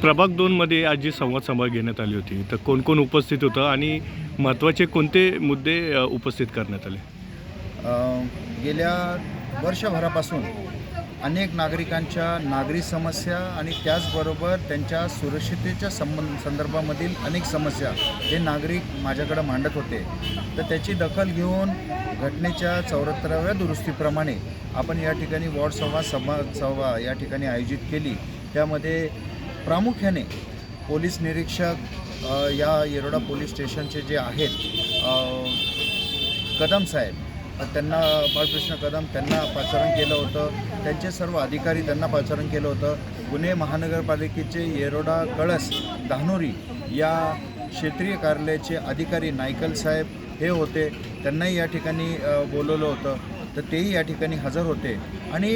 प्रभाग दोनमध्ये आज जी संवाद सभा घेण्यात आली होती तर कोण कोण उपस्थित होतं आणि महत्त्वाचे कोणते मुद्दे अ, उपस्थित करण्यात आले? अ, गेल्या वर्षभरापासून अनेक नागरिकांच्या नागरी समस्या आणि त्याचबरोबर त्यांच्या सुरक्षितेच्या संबंध संदर्भामधील अनेक समस्या हे नागरिक माझ्याकडे मांडत होते तर त्याची दखल घेऊन घटनेच्या चौऱ्याहत्तराव्या दुरुस्तीप्रमाणे आपण या ठिकाणी वॉर्ड संवाद सभा सभा या ठिकाणी आयोजित केली. त्यामध्ये प्रामुख्याने पोलीस निरीक्षक या येरोडा पोलीस स्टेशनचे जे आहेत कदम साहेब त्यांना बाळकृष्ण कदम त्यांना पाचारण केलं होतं. त्यांचे सर्व अधिकारी त्यांना पाचारण केलं होतं. पुणे महानगरपालिकेचे येरोडा कळस धानोरी या क्षेत्रीय कार्यालयाचे अधिकारी नायकल साहेब हे होते. त्यांनाही या ठिकाणी बोलवलं होतं. तर तेही या ठिकाणी हजर होते. आणि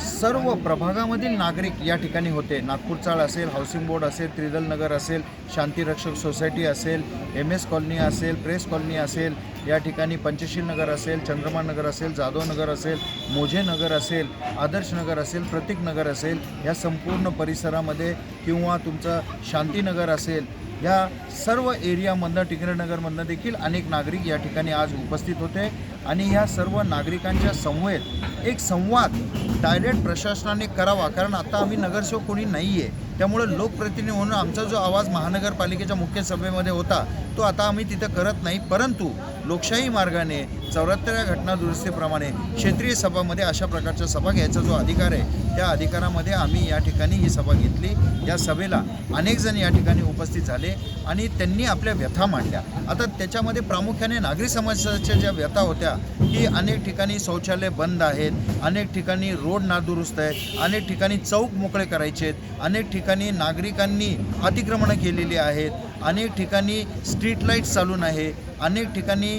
सर्व प्रभागामधील नागरिक या ठिकाणी होते. नागपूर चाळ असेल हाऊसिंग बोर्ड असेल त्रिदल नगर असेल शांतीरक्षक सोसायटी असेल एम एस कॉलनी असेल प्रेस कॉलनी असेल या ठिकाणी पंचशील नगर असेल चंद्रमा नगर असेल जाधव नगर असेल मोझे नगर असेल आदर्श नगर असेल प्रतीक नगर असेल या संपूर्ण परिसरामध्ये किंवा तुमचं शांतीनगर असेल या सर्व एरियामधनं टिकरेनगरमधनं देखील अनेक नागरिक या ठिकाणी आज उपस्थित होते. आणि ह्या सर्व नागरिकांच्या समवेत एक संवाद डायरेक्ट प्रशासनाने करावा. कारण आता आम्ही नगरसेवक कोणी नाही आहे त्यामुळे लोकप्रतिनिधी म्हणून आमचा जो आवाज महानगरपालिकेच्या मुख्य सभेमध्ये होता तो आता आम्ही तिथं करत नाही. परंतु लोकशाही मार्गाने चौऱ्याहत्तरव्या घटना दुरुस्तीप्रमाणे क्षेत्रीय सभामध्ये अशा प्रकारच्या सभा घ्यायचा जो अधिकार आहे त्या अधिकारामध्ये आम्ही या ठिकाणी ही सभा घेतली. या सभेला अनेक जण या ठिकाणी उपस्थित झाले आणि त्यांनी आपल्या व्यथा मांडल्या. आता त्याच्यामध्ये प्रामुख्याने नागरी समाजाच्या ज्या व्यथा होत्या की अनेक ठिकाणी शौचालय बंद आहेत अनेक ठिकाणी रोड नादुरुस्त आहेत अनेक ठिकाणी चौक मोकळे करायचे आहेत अनेक ठिकाणी नागरिकांनी अतिक्रमणं केलेली आहेत अनेक ठिकाणी स्ट्रीट लाइट चालून आहे अनेक ठिकाणी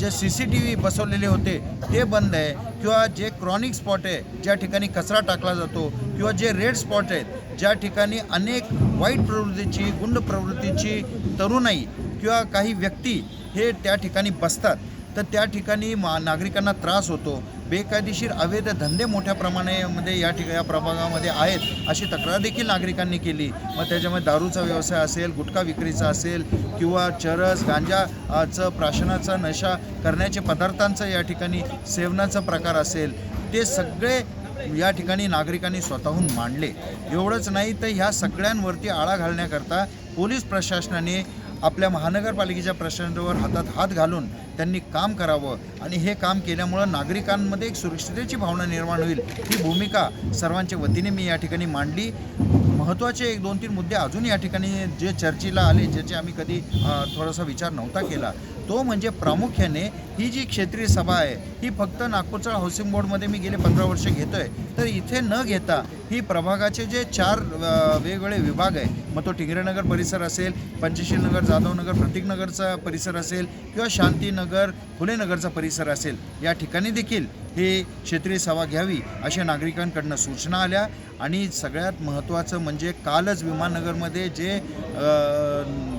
जे सी सी टी व्ही बसवलेले होते ते बंद आहे. किंवा जे क्रॉनिक स्पॉट आहे ज्या ठिकाणी कचरा टाकला जातो किंवा जे रेड स्पॉट आहेत ज्या ठिकाणी अनेक वाईट प्रवृत्तीची गुंड प्रवृत्तीची तरुणाई किंवा काही व्यक्ती हे त्या ठिकाणी बसतात. तर त्या ठिकाणी मा नागरिकांना त्रास होतो. बेकायदेशीर अवैध धंदे मोठ्या प्रमाणामध्ये या ठिका या प्रभागामध्ये आहेत अशी तक्रार देखील नागरिकांनी केली. मग त्याच्यामध्ये दारूचा व्यवसाय असेल गुटखा विक्रीचा असेल किंवा चरस गांजाचं प्राशनाचा नशा करण्याचे पदार्थांचं या ठिकाणी सेवनाचा प्रकार असेल ते सगळे या ठिकाणी नागरिकांनी स्वतःहून मांडले. एवढंच नाही तर ह्या सगळ्यांवरती आळा घालण्याकरता पोलीस प्रशासनाने आपल्या महानगरपालिकेच्या प्रशासनावर हातात हात घालून त्यांनी काम करावं. आणि हे काम केल्यामुळं नागरिकांमध्ये एक सुरक्षिततेची भावना निर्माण होईल. ही भूमिका सर्वांच्या वतीने मी या ठिकाणी मांडली. महत्त्वाचे एक दोन तीन मुद्दे अजून या ठिकाणी जे चर्चेला आले ज्याचे आम्ही कधी थोडासा विचार नव्हता केला. तो म्हणजे प्रामुख्याने ही जी क्षेत्रीय सभा आहे ही फक्त नागपूरचा हाऊसिंग बोर्डमध्ये मी गेले पंधरा वर्ष घेतो आहे तर इथे न घेता ही प्रभागाचे जे चार वेगवेगळे विभाग आहे मग तो टिंगरेनगर परिसर असेल पंचशीलनगर जाधवनगर प्रतीकनगरचा परिसर असेल किंवा शांतीनगर फुलेनगरचा परिसर असेल या ठिकाणी देखील हे क्षेत्रीय सभा घ्यावी अशा नागरिकांकडनं सूचना आल्या. आणि सगळ्यात महत्त्वाचं म्हणजे कालच विमाननगरमध्ये जे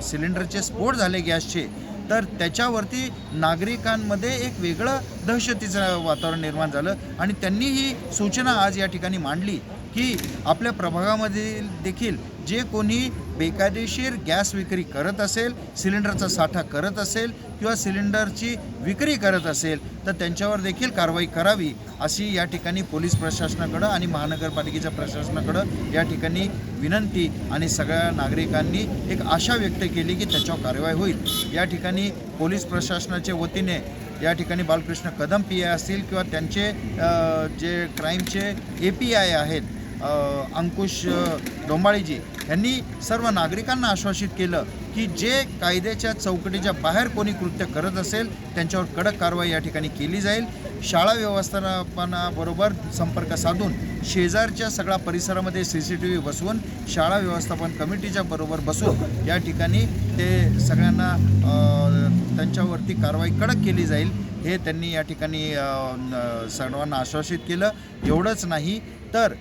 सिलेंडरचे स्फोट झाले गॅसचे तर त्याच्यावरती नागरिकांमध्ये एक वेगळं दहशतीचं वातावरण निर्माण झालं. आणि त्यांनी ही सूचना आज या ठिकाणी मांडली की आपल्या प्रभागामध्ये देखील जे कोणी बेकायदेशीर गॅस विक्री करत असेल सिलेंडरचा साठा करत असेल किंवा सिलेंडरची विक्री करत असेल तर त्यांच्यावर देखील कारवाई करावी अशी या ठिकाणी पोलीस प्रशासनाकडं आणि महानगरपालिकेच्या प्रशासनाकडं या ठिकाणी विनंती आणि सगळ्या नागरिकांनी एक आशा व्यक्त केली की त्याच्यावर कारवाई होईल. या ठिकाणी पोलीस प्रशासनाच्या वतीने या ठिकाणी बालकृष्ण कदम पी आय असतील किंवा त्यांचे जे क्राईमचे ए पी आय आहेत अंकुश डोंबाळीजी यांनी सर्व नागरिकांना आश्वासित केलं की जे कायद्याच्या चौकटीच्या बाहेर कोणी कृत्य करत असेल त्यांच्यावर कडक कारवाई या ठिकाणी केली जाईल. शाळा व्यवस्थापनाबरोबर संपर्क साधून शेजारच्या सगळ्या परिसरामध्ये सी सी टी व्ही बसवून शाळा व्यवस्थापन कमिटीच्या बरोबर बसून या ठिकाणी ते सगळ्यांना त्यांच्यावरती कारवाई कडक केली जाईल हे त्यांनी या ठिकाणी सर्वांना आश्वासित केलं. एवढंच नाही तर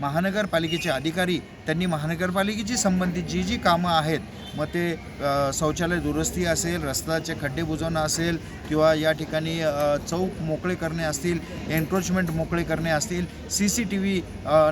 महानगरपालिकेचे अधिकारी त्यांनी महानगरपालिकेची संबंधित जी जी कामं आहेत मग ते शौचालय दुरुस्ती असेल रस्त्याचे खड्डे बुजवणं असेल किंवा या ठिकाणी चौक मोकळे करणे असतील एन्क्रोचमेंट मोकळे करणे असतील सी सी टी व्ही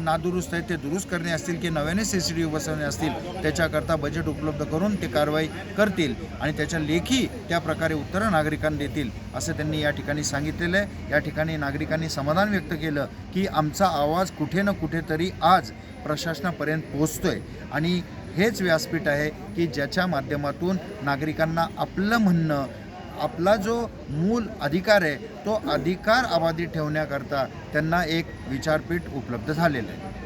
नादुरुस्त आहेत ते दुरुस्त करणे असतील की नव्याने सी सी टी व्ही बसवणे असतील त्याच्याकरता बजेट उपलब्ध करून ते कारवाई करतील आणि त्याच्या लेखी त्या प्रकारे उत्तरं नागरिकांना देतील असं त्यांनी या ठिकाणी सांगितलेलं आहे. या ठिकाणी नागरिकांनी समाधान व्यक्त केलं की आमचा आवाज कुठे ना कुठेतरी आज प्रशासनापर्यंत पोचतो आहे आणि हेच व्यासपीठ आहे की ज्याच्या माध्यमातून नागरिकांना आपलं म्हणणं आपला जो मूल अधिकार आहे तो अधिकार अबाधित ठेवण्याकरता त्यांना एक विचारपीठ उपलब्ध झालेलं आहे.